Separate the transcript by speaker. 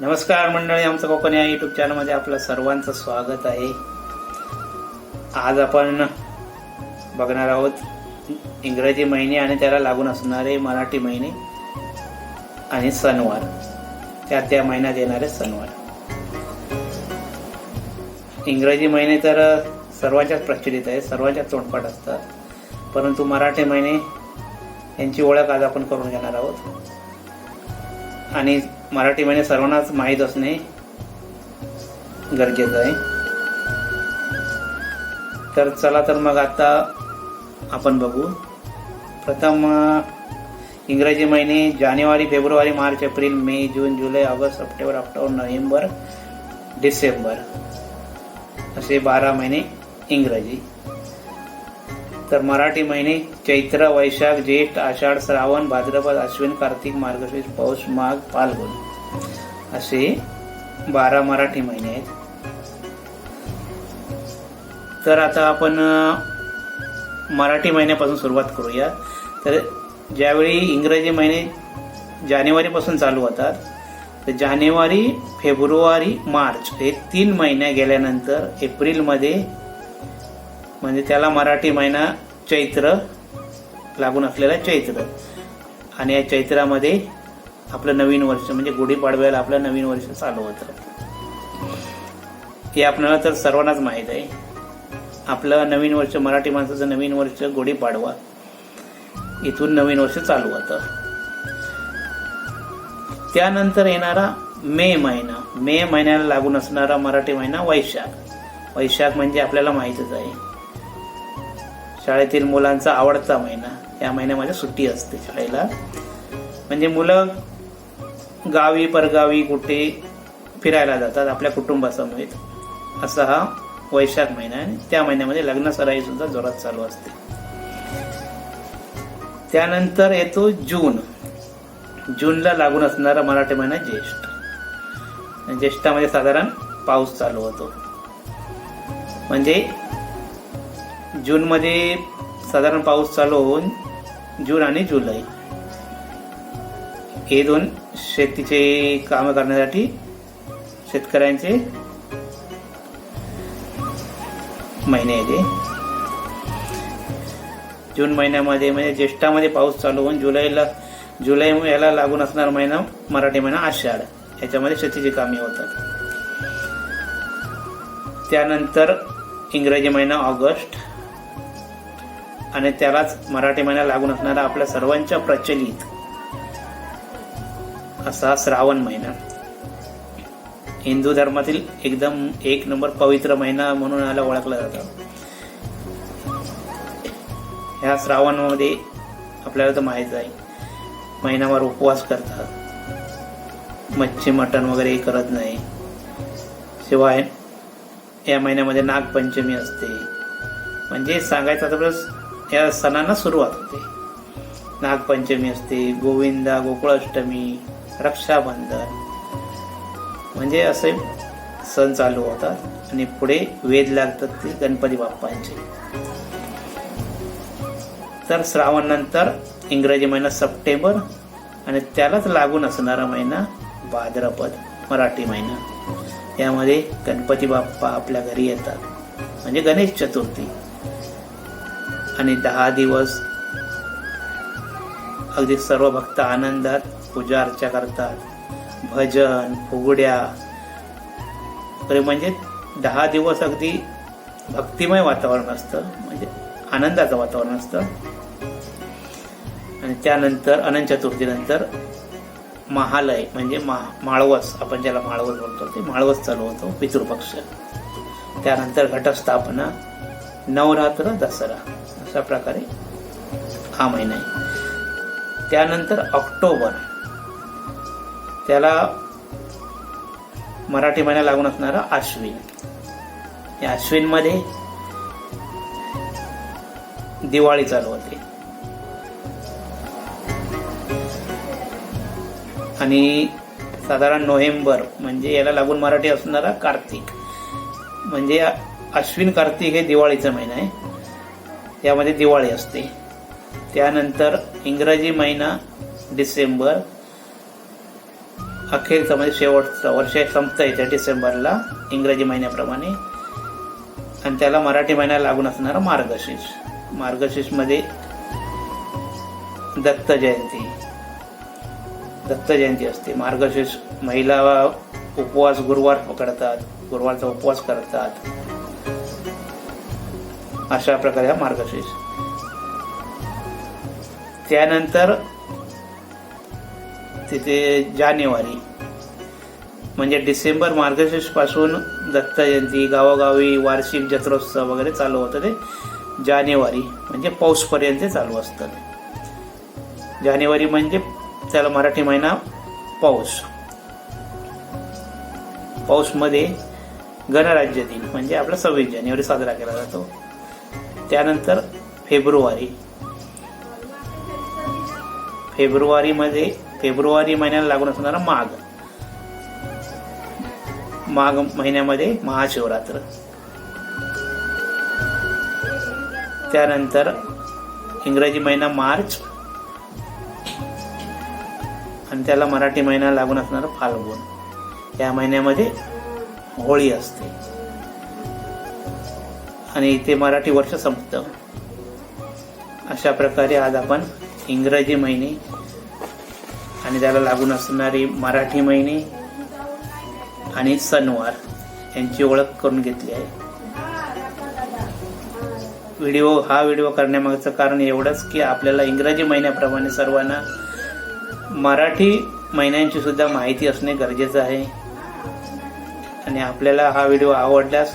Speaker 1: नमस्कार मंडळी आमचं कोकण या युट्यूब चॅनलमध्ये आपलं सर्वांचं स्वागत आहे. आज आपण बघणार आहोत इंग्रजी महिने आणि त्याला लागून असणारे मराठी महिने आणि सणवार. त्या त्या महिन्यात येणारे सणवार. इंग्रजी महिने तर सर्वांच्याच प्रचलित आहे सर्वांच्याच तोंडपाठ असतात. परंतु मराठी महिने यांची ओळख आज आपण करून घेणार आहोत. आणि मराठी महिने सर्वांनाच माहीत असणे गरजेचं आहे. तर चला तर मग आता आपण बघू. प्रथम इंग्रजी महिने जानेवारी फेब्रुवारी मार्च एप्रिल मे जून जुलै ऑगस्ट सप्टेंबर ऑक्टोबर नोव्हेंबर डिसेंबर असे बारा महिने इंग्रजी. तर मराठी महिने चैत्र वैशाख ज्येष्ठ आषाढ श्रावण भाद्रपद अश्विन कार्तिक मार्गशीर्ष पौष माघ फाल्गुन असे बारा मराठी महिने आहेत. तर आता आपण मराठी महिन्यापासून सुरुवात करूया. तर ज्यावेळी इंग्रजी महिने जानेवारीपासून चालू होतात तर जानेवारी फेब्रुवारी मार्च हे तीन महिने गेल्यानंतर एप्रिलमध्ये म्हणजे त्याला मराठी महिना चैत्र लागून असलेला चैत्र. आणि या चैत्रामध्ये आपलं नवीन वर्ष म्हणजे गुढीपाडव्याला आपलं नवीन वर्ष चालू होतं. हे आपल्याला तर सर्वांनाच माहीत आहे. आपलं नवीन वर्ष मराठी माणसाचं नवीन वर्ष गुढीपाडवा इथून नवीन वर्ष चालू होतं. त्यानंतर येणारा मे महिना. मे महिन्याला लागून असणारा मराठी महिना वैशाख. वैशाख म्हणजे आपल्याला माहीतच आहे. शाळेतील मुलांचा आवडता महिना. या महिन्यामध्ये सुट्टी असते शाळेला. म्हणजे मुलं गावी परगावी कुठे फिरायला जातात आपल्या कुटुंबासमवेत. असा हा वैशाख महिना आहे. आणि त्या महिन्यामध्ये लग्न सराई सुद्धा जोरात चालू असते. त्यानंतर येतो जून. जूनला लागून असणारा मराठी महिना ज्येष्ठ. ज्येष्ठामध्ये साधारण पाऊस चालू होतो. म्हणजे जूनमध्ये साधारण पाऊस चालू होऊन जून आणि जुलै. हे दोन शेतीचे काम करण्यासाठी शेतकऱ्यांचे महिने येते जून महिन्यामध्ये म्हणजे ज्येष्ठामध्ये पाऊस चालू होऊन जुलैला जुलै याला लागून असणारा महिना मराठी महिना आषाढ. याच्यामध्ये शेतीची कामे होतात. त्यानंतर इंग्रजी महिना ऑगस्ट. आणि त्यालाच मराठी महिना लागून असणारा आपल्या सर्वांच्या प्रचलित असा श्रावण महिना. हिंदू धर्मातील एकदम एक नंबर पवित्र महिना म्हणून याला ओळखला जातं. ह्या श्रावणामध्ये आपल्याला तर माहीत आहे महिनाभर उपवास करतात. मच्छी मटण वगैरे करत नाही. शिवाय या महिन्यामध्ये नागपंचमी असते. म्हणजे सांगायचं तर या सणांना सुरुवात होते. नागपंचमी असते गोविंदा गोकुळाष्टमी रक्षाबंधन. म्हणजे असे सण चालू होतात आणि पुढे वेद लागतात ते गणपती बाप्पांचे. तर श्रावण नंतर इंग्रजी महिना सप्टेंबर आणि त्यालाच लागून असणारा महिना भाद्रपद मराठी महिना. यामध्ये गणपती बाप्पा आपल्या घरी येतात. म्हणजे गणेश चतुर्थी. आणि दहा दिवस अगदी सर्व भक्त आनंदात पूजा अर्चा करतात. भजन फुगड्या. म्हणजे दहा दिवस अगदी भक्तिमय वातावरण असतं. म्हणजे आनंदाचं वातावरण असतं. आणि त्यानंतर अनंत चतुर्थीनंतर महालय म्हणजे मा माळवस आपण ज्याला माळवस बोलतो ते माळवस चालू होतो पितृपक्ष. त्यानंतर घटस्थापना नवरात्र दसरा. अशा प्रकारे हा महिना आहे. त्यानंतर ऑक्टोबर. त्याला मराठी महिना लागून असणारा अश्विन. या अश्विनमध्ये दिवाळी चालू होते. आणि साधारण नोव्हेंबर म्हणजे याला लागून मराठी असणारा कार्तिक. म्हणजे अश्विन कार्तिक हे दिवाळीचा महिना आहे. यामध्ये दिवाळी असते. त्यानंतर इंग्रजी महिना डिसेंबर अखेरचा म्हणजे शेवटचं वर्ष संपतं येतं डिसेंबरला इंग्रजी महिन्याप्रमाणे. आणि त्याला मराठी महिना लागून असणारा मार्गशीर्ष. मार्गशीर्षमध्ये दत्त जयंती. दत्त जयंती असते. मार्गशीर्ष महिला उपवास गुरुवार पकडतात. गुरुवारचा उपवास करतात. अशा प्रकारे हा मार्गशीर्ष त्यानंतर तिथे जानेवारी म्हणजे डिसेंबर मार्गशीर्षपासून दत्त जयंती गावोगावी वार्षिक जत्रोत्सव वगैरे चालू होतं ते. जानेवारी म्हणजे पाऊसपर्यंत चालू असतं. जानेवारी म्हणजे त्याला मराठी महिना पाऊस. पाऊसमध्ये गणराज्य दिन म्हणजे आपला सव्वीस जानेवारी साजरा केला जातो. त्यानंतर फेब्रुवारी. फेब्रुवारीमध्ये फेब्रुवारी महिन्याला लागून असणारा माघ. माघ महिन्यामध्ये महाशिवरात्र. त्यानंतर इंग्रजी महिना मार्च. आणि त्याला मराठी महिना लागून असणारा फाल्गुन. या महिन्यामध्ये होळी असते. आणि इथे मराठी वर्ष संपतं. अशा प्रकारे आज आपण इंग्रजी महिने आणि त्याला लागून असणारी मराठी महिने आणि सणवार यांची ओळख करून घेतली आहे. व्हिडिओ हा व्हिडिओ करण्यामागचं कारण एवढंच की आपल्याला इंग्रजी महिन्याप्रमाणे सर्वांना मराठी महिन्यांची सुद्धा माहिती असणे गरजेचं आहे. आणि आपल्याला हा व्हिडिओ आवडल्यास